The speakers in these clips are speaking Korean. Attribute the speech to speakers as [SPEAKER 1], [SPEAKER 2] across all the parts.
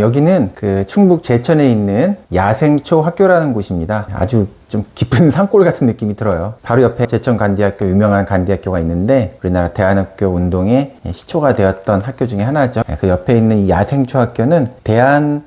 [SPEAKER 1] 여기는 그 충북 제천에 있는 야생초 학교라는 곳입니다. 아주 좀 깊은 산골 같은 느낌이 들어요. 바로 옆에 제천 간디학교 유명한 간디학교가 있는데 우리나라 대한학교 운동의 시초가 되었던 학교 중에 하나죠. 그 옆에 있는 이 야생초 학교는 대한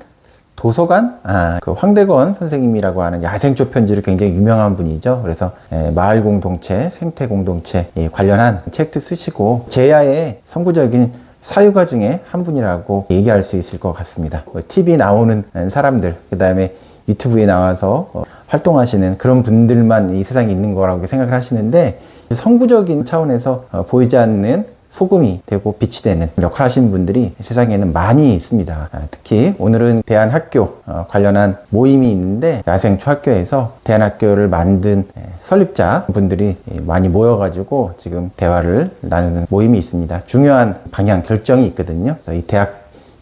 [SPEAKER 1] 도서관? 아, 그 황대건 선생님이라고 하는 야생초 편지를 굉장히 유명한 분이죠. 그래서 에, 마을 공동체, 생태 공동체 예, 관련한 책도 쓰시고 제야의 선구적인 사유가 중에 한 분이라고 얘기할 수 있을 것 같습니다. 뭐 TV 나오는 사람들, 그 다음에 유튜브에 나와서 어, 활동하시는 그런 분들만 이 세상에 있는 거라고 생각을 하시는데 성구적인 차원에서 어, 보이지 않는 소금이 되고 빛이 되는 역할 하시는 분들이 세상에는 많이 있습니다. 아, 특히 오늘은 대한학교 어, 관련한 모임이 있는데 야생초학교에서 대한학교를 만든 예, 설립자 분들이 많이 모여가지고 지금 대화를 나누는 모임이 있습니다. 중요한 방향 결정이 있거든요. 이 대학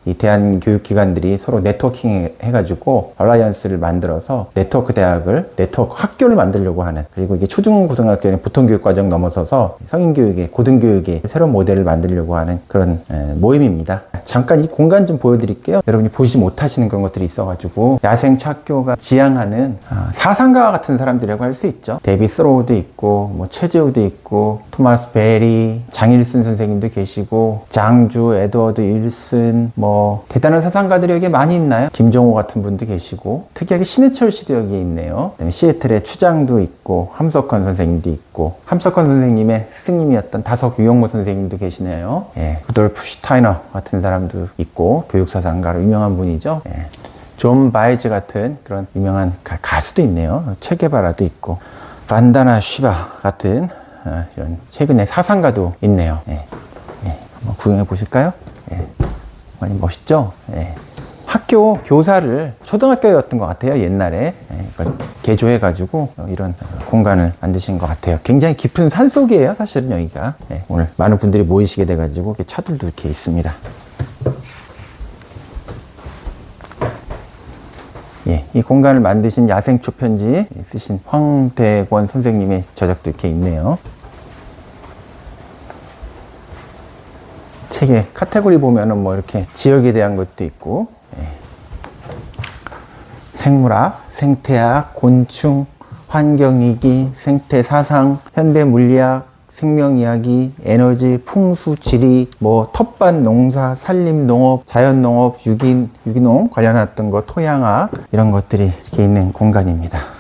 [SPEAKER 1] 이 대한 교육기관들이 서로 네트워킹 해가지고 얼라이언스를 만들어서 네트워크 대학을 네트워크 학교를 만들려고 하는 그리고 이게 초중 고등학교는 보통 교육 과정 넘어서서 성인 교육의 고등 교육의 새로운 모델을 만들려고 하는 그런 에, 모임입니다. 잠깐 이 공간 좀 보여드릴게요. 여러분이 보지 못하시는 그런 것들이 있어가지고 야생학교가 지향하는 아, 사상가 같은 사람들이라고 할 수 있죠. 데비 스로우도 있고 뭐 최재우도 있고 토마스 베리, 장일순 선생님도 계시고 장주, 에드워드 일슨 뭐 대단한 사상가들이 여기 많이 있나요? 김정호 같은 분도 계시고 특이하게 신해철 씨도 여기에 있네요. 시애틀에 추장도 있고 함석헌 선생님도 있고 함석헌 선생님의 스승님이었던 다석 유영모 선생님도 계시네요. 예, 루돌프 슈타이너 같은 사람도 있고 교육사상가로 유명한 분이죠. 예. 존 바이즈 같은 그런 유명한 가, 가수도 있네요. 체게바라도 있고 반다나 쉬바 같은 어, 이런 최근에 사상가도 있네요. 예. 예, 한번 구경해 보실까요? 예. 많이 멋있죠? 예. 학교 교사를 초등학교였던 것 같아요 옛날에 예, 이걸 개조해가지고 이런 공간을 만드신 것 같아요 굉장히 깊은 산 속이에요 사실은 여기가 예, 오늘 많은 분들이 모이시게 돼가지고 차들도 이렇게 있습니다 예, 이 공간을 만드신 야생 초 편지 쓰신 황대권 선생님의 저작도 이렇게 있네요. 책에 카테고리 보면은 뭐 이렇게 지역에 대한 것도 있고, 예. 생물학, 생태학, 곤충, 환경위기, 생태사상, 현대물리학, 생명이야기, 에너지, 풍수, 지리, 뭐 텃밭, 농사, 산림, 농업, 자연농업, 유기, 유기농 관련했던 거, 토양학 이런 것들이 이렇게 있는 공간입니다.